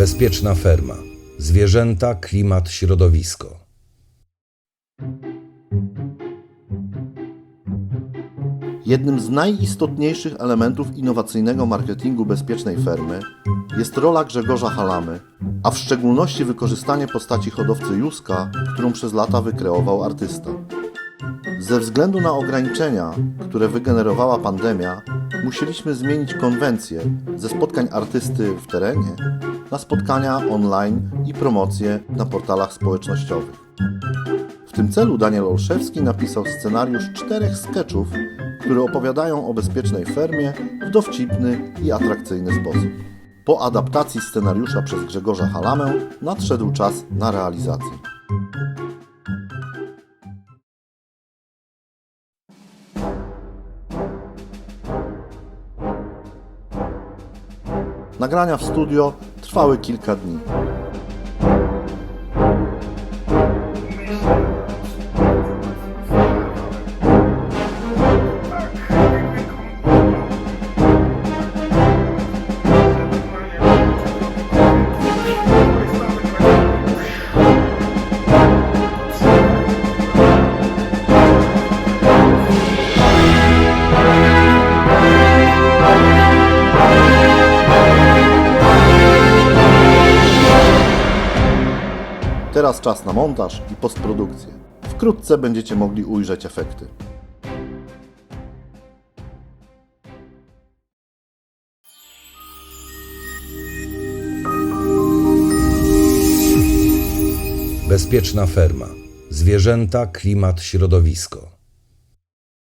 Bezpieczna ferma. Zwierzęta, klimat, środowisko. Jednym z najistotniejszych elementów innowacyjnego marketingu bezpiecznej fermy jest rola Grzegorza Halamy, a w szczególności wykorzystanie postaci hodowcy Józka, którą przez lata wykreował artysta. Ze względu na ograniczenia, które wygenerowała pandemia, musieliśmy zmienić konwencję ze spotkań artysty w terenie na spotkania online i promocje na portalach społecznościowych. W tym celu Daniel Olszewski napisał scenariusz czterech sketchów, które opowiadają o bezpiecznej fermie w dowcipny i atrakcyjny sposób. Po adaptacji scenariusza przez Grzegorza Halamę nadszedł czas na realizację. Nagrania w studio trwały kilka dni. Teraz czas na montaż i postprodukcję. Wkrótce będziecie mogli ujrzeć efekty. Bezpieczna ferma. Zwierzęta, klimat, środowisko.